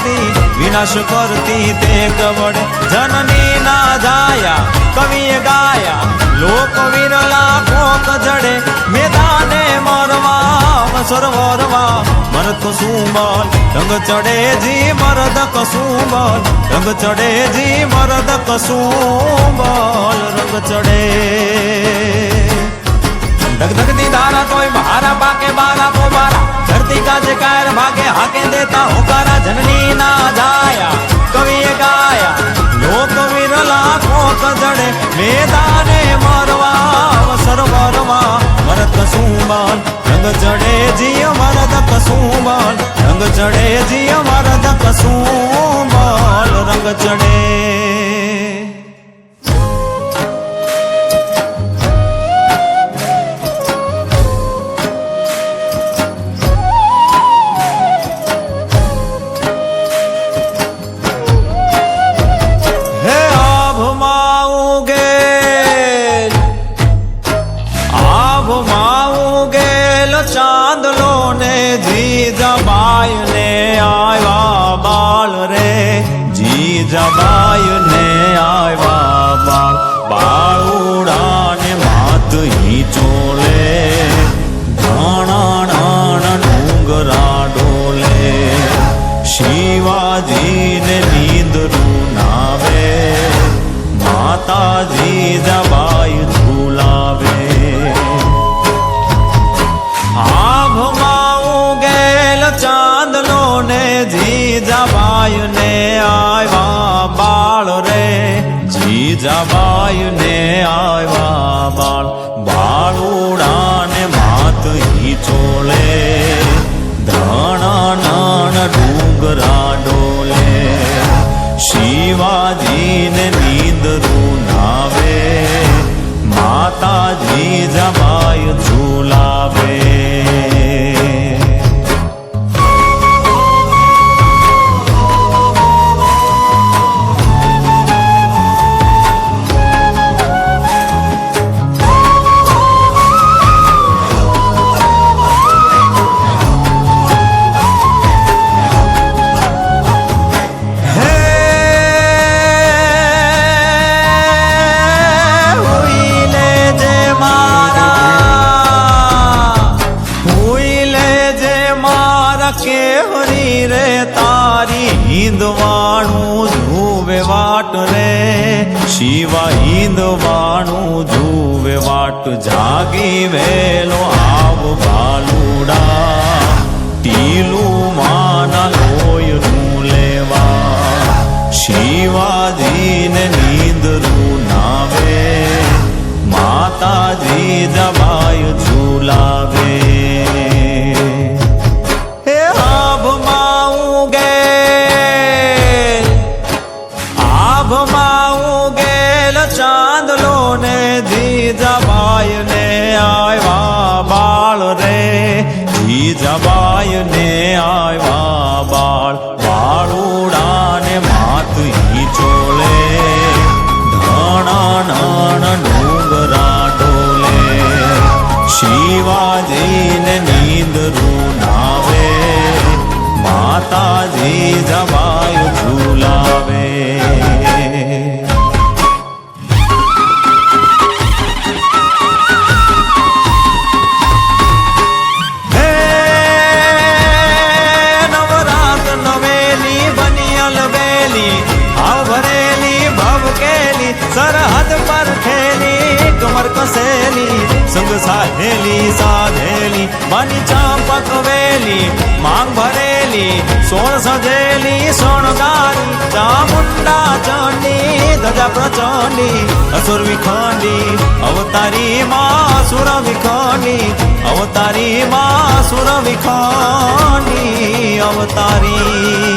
કરતી, વિનાશ કરતી તે કવડે જનની ના જાયા, કવિએ ગાયા. લોક વિરલા કોક જડે, મેદાને મરવા સરોવરવા મરત સુમલ રંગ ચડે જી મરદ કસુમલ રંગ ચડે જી મરદ કસુમલ રંગ ચડે. ધગ દી ધારા તોય કોક જડે, મેદાને મરવા સરોવરવા મરદ સુમાન રંગ ચડે જીય મરદ કસુમાન રંગ ચડે જીય મરદ કસુમાન રંગ ચડે ચાંદલો ને જીજાબાઈ ને આવ્યા બાળ રે. જીજાબાઈ ને આવ્યા બાળ. બાળુડા ને માત હી ચોલે. ધાણા નાણ ડુંગરા ડોલે. શિવાજીને શિવા હિંદવાણું જુવે વાટ જાગી વેલો આવ બાલુડા ટીલું માના લોયનું લેવા. શિવાજીને નીંદરું નાવે. માતાજી જવાય ઝુલાવે. આભમાં ઉગેલ ચાંદલો ને જીજાબાઈ ને આવ્યા બાળ રે જીજાબાઈ ને આવ્યા બાળ બાળુડા ને માત ઈ ચોળે ધાણા નાણ ડુંગરા ડોલે શિવાજીને રૂ નાવે માતાજી જવાય સાધેલી સાધેલી બની ચાંપક વેલી, માંગ ભરેલી, સોળ સજેલી સોણગારી ચામુંડા ચંડી ધજા પ્રચંડી, અસુર વિખંડી, અવતારી માં સુર વિખંડી, અવતારી માં સુર વિખંડી, અવતારી